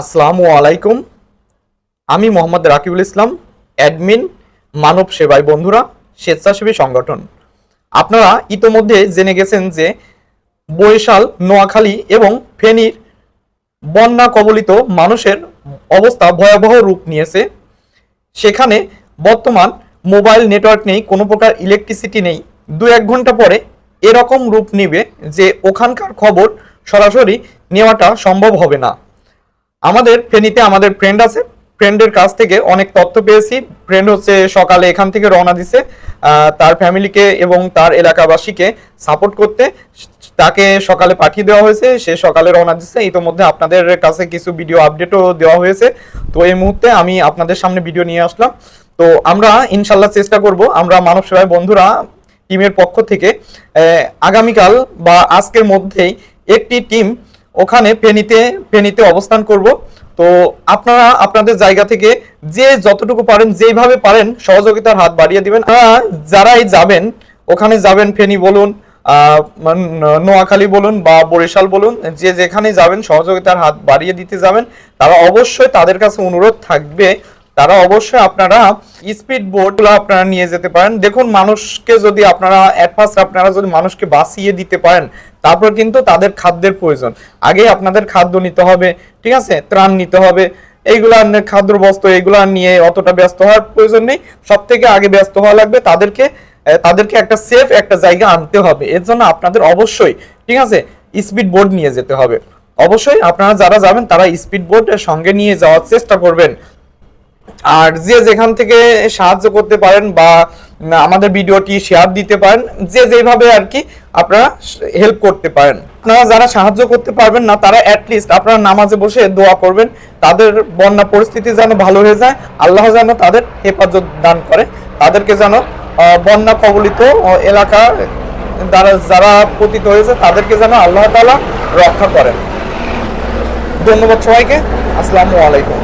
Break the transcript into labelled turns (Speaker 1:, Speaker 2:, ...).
Speaker 1: আসসালামু আলাইকুম। আমি মোহাম্মদ রাকিবুল ইসলাম, অ্যাডমিন মানব সেবায় বন্ধুরা, স্বেচ্ছাসেবী সংগঠন। আপনারা ইতোমধ্যে জেনে গেছেন যে বরিশাল, নোয়াখালী এবং ফেনীর বন্যা কবলিত মানুষের অবস্থা ভয়াবহ রূপ নিয়েছে। সেখানে বর্তমান মোবাইল নেটওয়ার্ক নেই, কোনো প্রকার ইলেকট্রিসিটি নেই। দু এক ঘণ্টা পরে এরকম রূপ নিবে যে ওখানকার খবর সরাসরি নেওয়াটা সম্ভব হবে না। আমাদের ফেনীতে আমাদের ফ্রেন্ড আছে। ফ্রেন্ডের কাছ থেকে অনেক তথ্য পেয়েছি। ফ্রেন্ড হচ্ছে সকালে এখান থেকে রওনা দিছে তার ফ্যামিলিকে এবং তার এলাকাবাসীকে সাপোর্ট করতে। তাকে সকালে পাঠিয়ে দেওয়া হয়েছে, সে সকালে রওনা দিচ্ছে ইতোমধ্যে আপনাদের কাছে কিছু ভিডিও আপডেটও দেওয়া হয়েছে। তো এই মুহূর্তে আমি আপনাদের সামনে ভিডিও নিয়ে আসলাম। তো আমরা ইনশাল্লাহ চেষ্টা করব, আমরা মানব সেবায় বন্ধুরা টিমের পক্ষ থেকে আগামীকাল বা আজকের মধ্যেই একটি টিম ওখানে ফেনীতে ফেনীতে অবস্থান করব। তো আপনারা আপনাদের জায়গা থেকে যে যতটুকু পারেন, যেইভাবে পারেন, সহযোগিতার হাত বাড়িয়ে দিবেন। যারাই যাবেন, ওখানে যাবেন, ফেনী বলুন নোয়াখালী বলুন বা বরিশাল বলুন, যে যেখানে যাবেন, সহযোগিতার হাত বাড়িয়ে দিতে যাবেন। তারা অবশ্যই তাদের কাছে অনুরোধ থাকবে তারা অবশ্যই আপনারা স্পিড বোটগুলো আপনারা নিয়ে যেতে পারেন। দেখুন, মানুষকে যদি আপনারা ফার্স্ট আপনারা যদি মানুষকে বাঁচিয়ে দিতে পারেন, তারপর কিন্তু তাদের খাদ্যের প্রয়োজন। আগে আপনাদের খাদ্য নিতে হবে, ঠিক আছে? ত্রাণ নিতে হবে। এইগুলা খাদ্য বস্ত্র এইগুলা নিয়ে অতটা ব্যস্ত হওয়ার প্রয়োজন নেই। সব থেকে আগে ব্যস্ত হওয়া লাগবে, তাদেরকে তাদেরকে একটা সেফ একটা জায়গা আনতে হবে। এর জন্য আপনাদের অবশ্যই, ঠিক আছে? স্পিড বোর্ড নিয়ে যেতে হবে। অবশ্যই আপনারা যারা যাবেন, তারা স্পিড বোর্ডের সঙ্গে নিয়ে যাওয়ার চেষ্টা করবেন। আর যে যেখান থেকে সাহায্য করতে পারেন বা আমাদের ভিডিওটি শেয়ার দিতে পারেন, যে যেভাবে আর কি আপনারা হেল্প করতে পারেন। আপনারা যারা সাহায্য করতে পারবেন না, তারা অ্যাটলিস্ট আপনারা নামাজে বসে দোয়া করবেন, তাদের বন্যা পরিস্থিতি যেন ভালো হয়ে যায়, আল্লাহ যেন তাদের হেফাজত দান করে, তাদেরকে যেন বন্যা কবলিত এলাকা দ্বারা যারা পতিত হয়েছে, তাদেরকে যেন আল্লাহ তালা রক্ষা করেন। ধন্যবাদ সবাইকে, আসসালামু আলাইকুম।